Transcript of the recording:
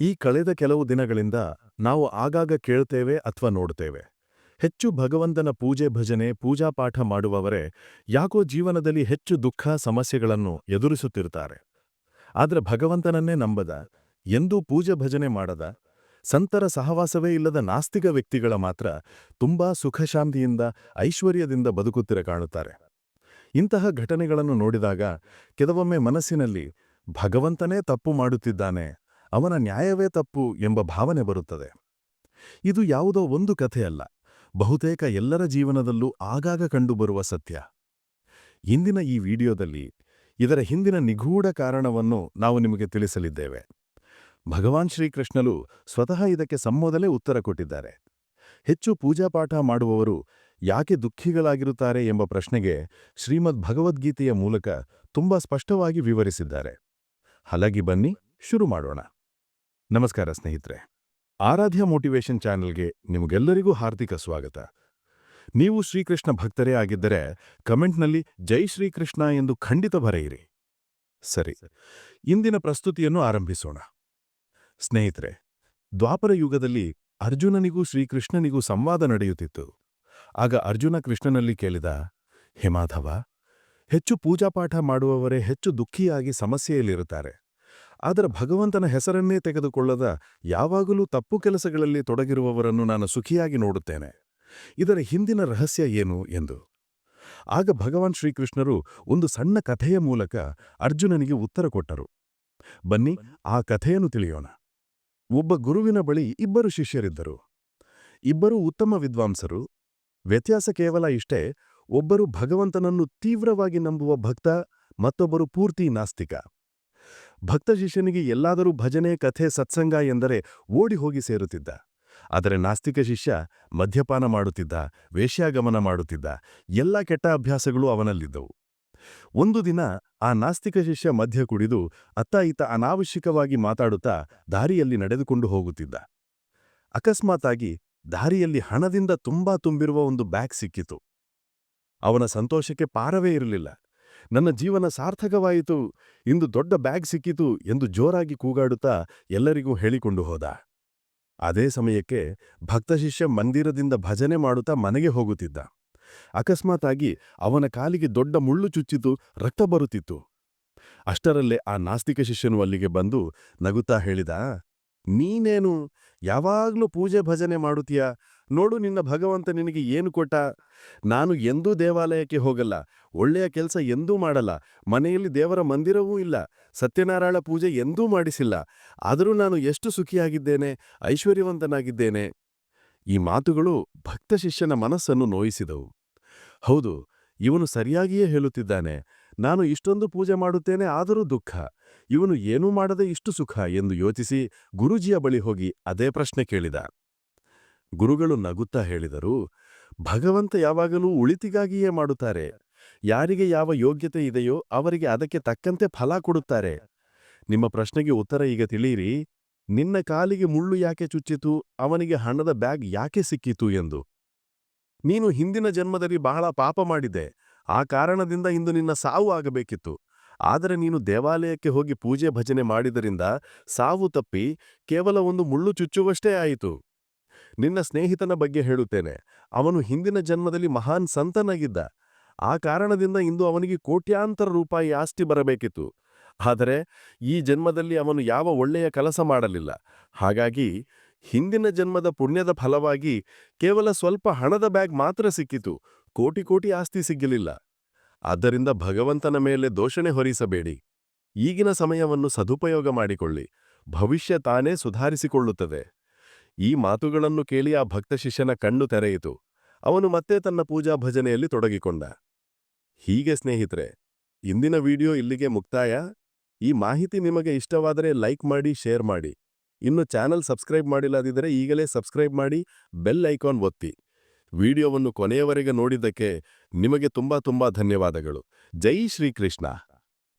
ಈ ಕಳೆದ ಕೆಲವು ದಿನಗಳಿಂದ ನಾವು ಆಗಾಗ ಕೇಳ್ತೇವೆ ಅಥವಾ ನೋಡ್ತೇವೆ. ಹೆಚ್ಚು ಭಗವಂತನ ಪೂಜೆ ಭಜನೆ, ಪೂಜಾ ಪಾಠ ಮಾಡುವವರೇ ಯಾಕೋ ಜೀವನದಲ್ಲಿ ಹೆಚ್ಚು ದುಃಖ, ಸಮಸ್ಯೆಗಳನ್ನು ಎದುರಿಸುತ್ತಿರ್ತಾರೆ. ಆದರೆ ಭಗವಂತನನ್ನೇ ನಂಬದ, ಎಂದೂ ಪೂಜೆ ಭಜನೆ ಮಾಡದ, ಸಂತರ ಸಹವಾಸವೇ ಇಲ್ಲದ ನಾಸ್ತಿಕ ವ್ಯಕ್ತಿಗಳ ಮಾತ್ರ ತುಂಬಾ ಸುಖಶಾಂತಿಯಿಂದ, ಐಶ್ವರ್ಯದಿಂದ ಬದುಕುತ್ತಿರ ಕಾಣುತ್ತಾರೆ. ಇಂತಹ ಘಟನೆಗಳನ್ನು ನೋಡಿದಾಗ ಕೆಲವೊಮ್ಮೆ ಮನಸ್ಸಿನಲ್ಲಿ ಭಗವಂತನೇ ತಪ್ಪು ಮಾಡುತ್ತಿದ್ದಾನೆ ಅವನ ನ್ಯಾಯವೇ ತಪ್ಪು ಎಂಬ ಭಾವನೆ ಬರುತ್ತದೆ. ಇದು ಯಾವುದೋ ಒಂದು ಕಥೆಯಲ್ಲ, ಬಹುತೇಕ ಎಲ್ಲರ ಜೀವನದಲ್ಲೂ ಆಗಾಗ ಕಂಡುಬರುವ ಸತ್ಯ. ಇಂದಿನ ಈ ವಿಡಿಯೋದಲ್ಲಿ ಇದರ ಹಿಂದಿನ ನಿಗೂಢ ಕಾರಣವನ್ನು ನಾವು ನಿಮಗೆ ತಿಳಿಸಲಿದ್ದೇವೆ. ಭಗವಾನ್ ಶ್ರೀಕೃಷ್ಣಲು ಸ್ವತಃ ಇದಕ್ಕೆ ಸಮ್ಮೋದಲೇ ಉತ್ತರ ಕೊಟ್ಟಿದ್ದಾರೆ. ಹೆಚ್ಚು ಪೂಜಾಪಾಠ ಮಾಡುವವರು ಯಾಕೆ ದುಃಖಿಗಳಾಗಿರುತ್ತಾರೆ ಎಂಬ ಪ್ರಶ್ನೆಗೆ ಶ್ರೀಮದ್ ಭಗವದ್ಗೀತೆಯ ಮೂಲಕ ತುಂಬಾ ಸ್ಪಷ್ಟವಾಗಿ ವಿವರಿಸಿದ್ದಾರೆ. ಹಲಗಿ ಬನ್ನಿ, ಶುರು ಮಾಡೋಣ. ನಮಸ್ಕಾರ ಸ್ನೇಹಿತರೆ. ಆರಾಧ್ಯ ಮೋಟಿವೇಶನ್ ಚಾನೆಲ್ಗೆ ನಿಮಗೆಲ್ಲರಿಗೂ ಹಾರ್ದಿಕ ಸ್ವಾಗತ. ನೀವು ಶ್ರೀಕೃಷ್ಣ ಭಕ್ತರೇ ಆಗಿದ್ದರೆ ಕಮೆಂಟ್ನಲ್ಲಿ ಜೈ ಶ್ರೀಕೃಷ್ಣ ಎಂದು ಖಂಡಿತ ಬರೆಯಿರಿ. ಸರಿ, ಇಂದಿನ ಪ್ರಸ್ತುತಿಯನ್ನು ಆರಂಭಿಸೋಣ. ಸ್ನೇಹಿತರೆ, ದ್ವಾಪರ ಯುಗದಲ್ಲಿ ಅರ್ಜುನನಿಗೂ ಶ್ರೀಕೃಷ್ಣನಿಗೂ ಸಂವಾದ ನಡೆಯುತ್ತಿತ್ತು. ಆಗ ಅರ್ಜುನ ಕೃಷ್ಣನಲ್ಲಿ ಕೇಳಿದ ಹೇಮಾಧವ ಹೆಚ್ಚು ಪೂಜಾಪಾಠ ಮಾಡುವವರೇ ಹೆಚ್ಚು ದುಃಖಿಯಾಗಿ ಸಮಸ್ಯೆಯಲ್ಲಿರುತ್ತಾರೆ. ಆದರೆ ಭಗವಂತನ ಹೆಸರನ್ನೇ ತೆಗೆದುಕೊಳ್ಳದ ಯಾವಾಗಲೂ ತಪ್ಪು ಕೆಲಸಗಳಲ್ಲಿ ತೊಡಗಿರುವವರನ್ನು ನಾನು ಸುಖಿಯಾಗಿ ನೋಡುತ್ತೇನೆ. ಇದರ ಹಿಂದಿನ ರಹಸ್ಯ ಏನು ಎಂದು? ಆಗ ಭಗವಾನ್ ಶ್ರೀಕೃಷ್ಣರು ಒಂದು ಸಣ್ಣ ಕಥೆಯ ಮೂಲಕ ಅರ್ಜುನನಿಗೆ ಉತ್ತರ ಕೊಟ್ಟರು. ಬನ್ನಿ, ಆ ಕಥೆಯನ್ನು ತಿಳಿಯೋಣ. ಒಬ್ಬ ಗುರುವಿನ ಬಳಿ ಇಬ್ಬರು ಶಿಷ್ಯರಿದ್ದರು. ಇಬ್ಬರೂ ಉತ್ತಮ ವಿದ್ವಾಂಸರು. ವ್ಯತ್ಯಾಸ ಕೇವಲ ಇಷ್ಟೇ, ಒಬ್ಬರು ಭಗವಂತನನ್ನು ತೀವ್ರವಾಗಿ ನಂಬುವ ಭಕ್ತ, ಮತ್ತೊಬ್ಬರು ಪೂರ್ತಿ ನಾಸ್ತಿಕ. ಭಕ್ತ ಶಿಷ್ಯನಿಗೆ ಎಲ್ಲಾದರೂ ಭಜನೆ, ಕಥೆ, ಸತ್ಸಂಗ ಎಂದರೆ ಓಡಿ ಹೋಗಿ ಸೇರುತ್ತಿದ್ದ. ಆದರೆ ನಾಸ್ತಿಕ ಶಿಷ್ಯ ಮದ್ಯಪಾನ ಮಾಡುತ್ತಿದ್ದ, ವೇಶ್ಯಾಗಮನ ಮಾಡುತ್ತಿದ್ದ, ಎಲ್ಲ ಕೆಟ್ಟ ಅಭ್ಯಾಸಗಳು ಅವನಲ್ಲಿದ್ದವು. ಒಂದು ದಿನ ಆ ನಾಸ್ತಿಕ ಶಿಷ್ಯ ಮಧ್ಯ ಕುಡಿದು ಅತ್ತ ಇತ್ತ ಅನಾವಶ್ಯಕವಾಗಿ ಮಾತಾಡುತ್ತಾ ದಾರಿಯಲ್ಲಿ ನಡೆದುಕೊಂಡು ಹೋಗುತ್ತಿದ್ದ. ಅಕಸ್ಮಾತಾಗಿ ದಾರಿಯಲ್ಲಿ ಹಣದಿಂದ ತುಂಬಾ ತುಂಬಿರುವ ಒಂದು ಬ್ಯಾಗ್ ಸಿಕ್ಕಿತು. ಅವನ ಸಂತೋಷಕ್ಕೆ ಪಾರವೇ ಇರಲಿಲ್ಲ. ನನ್ನ ಜೀವನ ಸಾರ್ಥಕವಾಯಿತು, ಇಂದು ದೊಡ್ಡ ಬ್ಯಾಗ್ ಸಿಕ್ಕಿತು ಎಂದು ಜೋರಾಗಿ ಕೂಗಾಡುತ್ತಾ ಎಲ್ಲರಿಗೂ ಹೇಳಿಕೊಂಡು ಹೋದ. ಅದೇ ಸಮಯಕ್ಕೆ ಭಕ್ತಶಿಷ್ಯ ಮಂದಿರದಿಂದ ಭಜನೆ ಮಾಡುತ್ತಾ ಮನೆಗೆ ಹೋಗುತ್ತಿದ್ದ. ಅಕಸ್ಮಾತಾಗಿ ಅವನ ಕಾಲಿಗೆ ದೊಡ್ಡ ಮುಳ್ಳು ಚುಚ್ಚಿತು, ರಕ್ತ ಬರುತ್ತಿತ್ತು. ಅಷ್ಟರಲ್ಲೇ ಆ ನಾಸ್ತಿಕ ಶಿಷ್ಯನು ಅಲ್ಲಿಗೆ ಬಂದು ನಗುತ್ತಾ ಹೇಳಿದ ನೀನೇನು ಯಾವಾಗ್ಲೂ ಪೂಜೆ ಭಜನೆ ಮಾಡುತ್ತೀಯ? ನೋಡು ನಿನ್ನ ಭಗವಂತ ನಿನಗೆ ಏನು ಕೊಟ್ಟ? ನಾನು ಎಂದೂ ದೇವಾಲಯಕ್ಕೆ ಹೋಗಲ್ಲ, ಒಳ್ಳೆಯ ಕೆಲಸ ಎಂದೂ ಮಾಡಲ್ಲ, ಮನೆಯಲ್ಲಿ ದೇವರ ಮಂದಿರವೂ ಇಲ್ಲ, ಸತ್ಯನಾರಾಯಣ ಪೂಜೆ ಎಂದೂ ಮಾಡಿಸಿಲ್ಲ, ಆದರೂ ನಾನು ಎಷ್ಟು ಸುಖಿಯಾಗಿದ್ದೇನೆ, ಐಶ್ವರ್ಯವಂತನಾಗಿದ್ದೇನೆ. ಈ ಮಾತುಗಳು ಭಕ್ತ ಶಿಷ್ಯನ ಮನಸ್ಸನ್ನು ನೋಯಿಸಿದವು. ಹೌದು, ಇವನು ಸರಿಯಾಗಿಯೇ ಹೇಳುತ್ತಿದ್ದಾನೆ, ನಾನು ಇಷ್ಟೊಂದು ಪೂಜೆ ಮಾಡುತ್ತೇನೆ, ಆದರೂ ದುಃಖ. ಇವನು ಏನೂ ಮಾಡದೆ ಇಷ್ಟು ಸುಖ ಎಂದು ಯೋಚಿಸಿ ಗುರುಜಿಯ ಬಳಿ ಹೋಗಿ ಅದೇ ಪ್ರಶ್ನೆ ಕೇಳಿದ. ಗುರುಗಳು ನಗುತ್ತಾ ಹೇಳಿದರು, ಭಗವಂತ ಯಾವಾಗಲೂ ಉಳಿತಿಗಾಗಿಯೇ ಮಾಡುತ್ತಾರೆ. ಯಾರಿಗೆ ಯಾವ ಯೋಗ್ಯತೆ ಇದೆಯೋ ಅವರಿಗೆ ಅದಕ್ಕೆ ತಕ್ಕಂತೆ ಫಲ ಕೊಡುತ್ತಾರೆ. ನಿಮ್ಮ ಪ್ರಶ್ನೆಗೆ ಉತ್ತರ ಈಗ ತಿಳಿಯಿರಿ. ನಿನ್ನ ಕಾಲಿಗೆ ಮುಳ್ಳು ಯಾಕೆ ಚುಚ್ಚಿತು? ಅವನಿಗೆ ಹಣದ ಬ್ಯಾಗ್ ಯಾಕೆ ಸಿಕ್ಕಿತು ಎಂದು. ನೀನು ಹಿಂದಿನ ಜನ್ಮದಲ್ಲಿ ಬಹಳ ಪಾಪ ಮಾಡಿದೆ. ಆ ಕಾರಣದಿಂದ ಇಂದು ನಿನ್ನ ಸಾವು ಆಗಬೇಕಿತ್ತು. ಆದರೆ ನೀನು ದೇವಾಲಯಕ್ಕೆ ಹೋಗಿ ಪೂಜೆ ಭಜನೆ ಮಾಡಿದರಿಂದ ಸಾವು ತಪ್ಪಿ ಕೇವಲ ಒಂದು ಮುಳ್ಳು ಚುಚ್ಚುವಷ್ಟೇ ಆಯಿತು. ನಿನ್ನ ಸ್ನೇಹಿತನ ಬಗ್ಗೆ ಹೇಳುತ್ತೇನೆ. ಅವನು ಹಿಂದಿನ ಜನ್ಮದಲ್ಲಿ ಮಹಾನ್ ಸಂತನಾಗಿದ್ದ. ಆ ಕಾರಣದಿಂದ ಇಂದು ಅವನಿಗೆ ಕೋಟ್ಯಾಂತರ ರೂಪಾಯಿ ಆಸ್ತಿ ಬರಬೇಕಿತ್ತು. ಆದರೆ ಈ ಜನ್ಮದಲ್ಲಿ ಅವನು ಯಾವ ಒಳ್ಳೆಯ ಕೆಲಸ ಮಾಡಲಿಲ್ಲ. ಹಾಗಾಗಿ ಹಿಂದಿನ ಜನ್ಮದ ಪುಣ್ಯದ ಫಲವಾಗಿ ಕೇವಲ ಸ್ವಲ್ಪ ಹಣದ ಬ್ಯಾಗ್ ಮಾತ್ರ ಸಿಕ್ಕಿತು. ಕೋಟಿ ಕೋಟಿ ಆಸ್ತಿ ಸಿಗಲಿಲ್ಲ. ಆದ್ದರಿಂದ ಭಗವಂತನ ಮೇಲೆ ದೋಷಣೆ ಹೊರಿಸಬೇಡಿ. ಈಗಿನ ಸಮಯವನ್ನು ಸದುಪಯೋಗ ಮಾಡಿಕೊಳ್ಳಿ. ಭವಿಷ್ಯ ತಾನೇ ಸುಧಾರಿಸಿಕೊಳ್ಳುತ್ತದೆ. ಈ ಮಾತುಗಳನ್ನು ಕೇಳಿ ಆ ಭಕ್ತ ಶಿಷ್ಯನ ಕಣ್ಣು ತೆರೆಯಿತು. ಅವನು ಮತ್ತೆ ತನ್ನ ಪೂಜಾ ಭಜನೆಯಲ್ಲಿ ತೊಡಗಿಕೊಂಡ. ಹೀಗೆ ಸ್ನೇಹಿತರೆ, ಇಂದಿನ ವಿಡಿಯೋ ಇಲ್ಲಿಗೆ ಮುಕ್ತಾಯ. ಈ ಮಾಹಿತಿ ನಿಮಗೆ ಇಷ್ಟವಾದರೆ ಲೈಕ್ ಮಾಡಿ, ಶೇರ್ ಮಾಡಿ. ಇನ್ನು ಚಾನಲ್ ಸಬ್ಸ್ಕ್ರೈಬ್ ಮಾಡಿಲ್ಲದಿದ್ದರೆ ಈಗಲೇ ಸಬ್ಸ್ಕ್ರೈಬ್ ಮಾಡಿ, ಬೆಲ್ ಐಕಾನ್ ಒತ್ತಿ. ವಿಡಿಯೋವನ್ನು ಕೊನೆಯವರೆಗೆ ನೋಡಿದ್ದಕ್ಕೆ ನಿಮಗೆ ತುಂಬಾ ತುಂಬಾ ಧನ್ಯವಾದಗಳು. ಜೈ ಶ್ರೀಕೃಷ್ಣ.